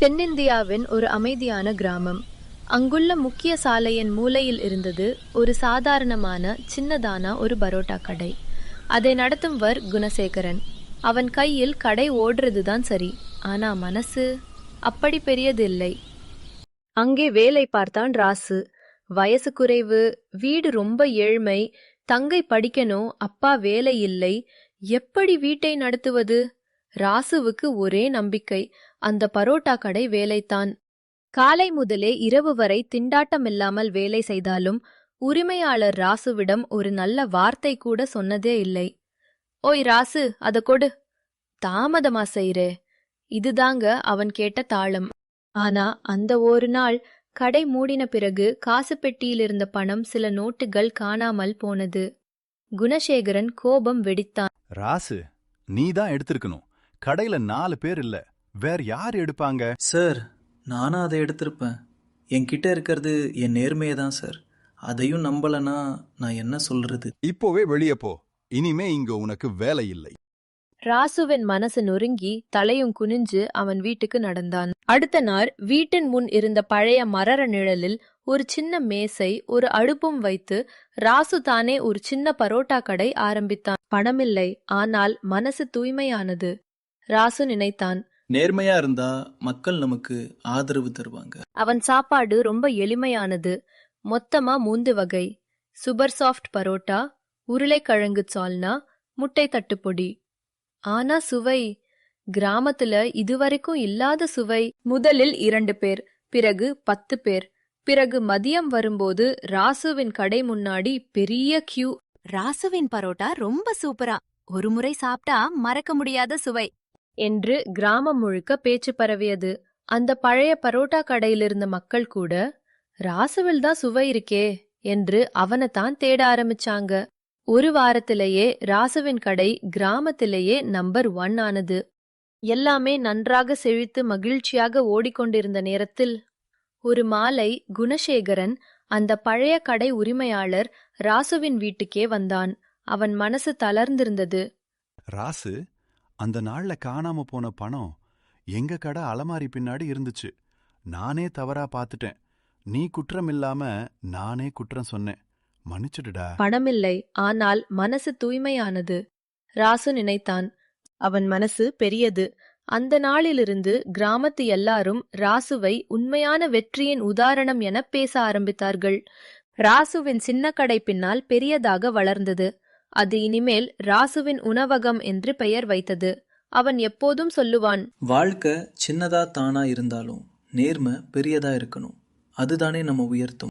தென்னிந்தியாவின் ஒரு அமைதியான கிராமம். அங்குள்ள முக்கிய சாலையின் மூலையில் இருந்தது ஒரு சாதாரணமான சின்னதான ஒரு பரோட்டா கடை. அதை நடத்தும்வர் குணசேகரன். அவன் கையில் கடை ஓடுறது தான் சரி. ஆனா மனசு அப்படி பெரியது இல்லை அங்கே வேலை பார்த்தான் ராசு. வயசு குறைவு வீடு ரொம்ப ஏழ்மை தங்கை படிக்கணும் அப்பா வேலை இல்லை. எப்படி வீட்டை நடத்துவது? ராசுவுக்கு ஒரே நம்பிக்கை. அந்த பரோட்டா கடை வேலைத்தான் காலை முதலே இரவு வரை திண்டாட்டமில்லாமல் வேலை செய்தாலும் உரிமையாளர் ராசுவிடம் ஒரு நல்ல வார்த்தை கூட சொன்னதே இல்லை. ஓய் ராசு அத கொடு. தாமதமா செய்றே. இதுதாங்க அவன் கேட்ட தாளம். ஆனா அந்த ஒரு நாள் கடை மூடின பிறகு காசு பெட்டியிலிருந்த பணம் சில நோட்டுகள் காணாமல் போனது. குணசேகரன் கோபம் வெடித்தான். ராசு நீதான் எடுத்திருக்கணும். கடையில நாலு பேர் இல்ல. வேற யார் எடுப்பாங்க? சார் நானும் அதை எடுத்திருப்பேன். என்கிட்ட இருக்கிறது என் நேர்மையை தான் சார். அதையும் நம்பலனா நான் என்ன சொல்றது? இப்போவே வெளியே போ. இனிமே இங்க உனக்கு வேலை இல்லை. ராசுவின் மனசு நொறுங்கி தலையும் குனிஞ்சு அவன் வீட்டுக்கு நடந்தான். அடுத்த நாள் வீட்டின் முன் இருந்த பழைய மரர நிழலில் ஒரு சின்ன மேசை ஒரு அடுப்பும் வைத்து ராசு தானே ஒரு சின்ன பரோட்டா கடை ஆரம்பித்தான். பணமில்லை ஆனால் மனசு தூய்மையானது. ராசு நினைத்தான். நேர்மையா இருந்தா மக்கள் நமக்கு ஆதரவு தருவாங்க. அவன் சாப்பாடு ரொம்ப எளிமையானது. மொத்தமா மூந்து வகை. சூப்பர் சாஃப்ட் பரோட்டா உருளைக்கிழங்கு சால்னா முட்டை தட்டுப்பொடி. ஆனா சுவை கிராமத்துல இதுவரைக்கும் இல்லாத சுவை. முதலில் இரண்டு பேர் பிறகு பத்து பேர். பிறகு மதியம் வரும்போது ராசுவின் கடை முன்னாடி பெரிய கியூ. ராசுவின் பரோட்டா ரொம்ப சூப்பரா. ஒரு முறை சாப்பிட்டா மறக்க முடியாத சுவை. என்று கிராமம் முழுக்க பேச்சு பரவியது. அந்த பழைய பரோட்டா கடையிலிருந்த மக்கள் கூட ராசுவில் தான் சுவை இருக்கே என்று அவனைத்தான் தேட ஆரம்பிச்சாங்க. ஒரு வாரத்திலேயே ராசுவின் கடை கிராமத்திலேயே நம்பர் ஒன் ஆனது. எல்லாமே நன்றாக செழித்து மகிழ்ச்சியாக ஓடிக்கொண்டிருந்த நேரத்தில் ஒரு மாலை குணசேகரன் அந்த பழைய கடை உரிமையாளர் ராசுவின் வீட்டுக்கே வந்தான். அவன் மனசு தளர்ந்திருந்தது. ராசு அந்த நாள்ல காணாம போன பணம் எங்க கடை அலமாரி பின்னாடி இருந்துச்சு. நானே தவறா பார்த்துட்டேன் நீ குற்றம் இல்லாம நானே குற்றம் சொன்னேன். மன்னிச்சிடுடா. பணமில்லை ஆனால் மனசு தூய்மையானது. ராசு நினைத்தான். அவன் மனசு பெரியது. அந்த நாளிலிருந்து கிராமத்து எல்லாரும் ராசுவை உண்மையான வெற்றியின் உதாரணம் என பேச ஆரம்பித்தார்கள். ராசுவின் சின்ன கடை பின்னால் பெரியதாக வளர்ந்தது. அது இனிமேல் ராசுவின் உணவகம் என்று பெயர் வைத்தது. அவன் எப்போதும் சொல்லுவான் வாழ்க்கை சின்னதா தானா இருந்தாலும் நேர்மை பெரியதா இருக்கணும். அதுதானே நம்ம உயர்த்தும்.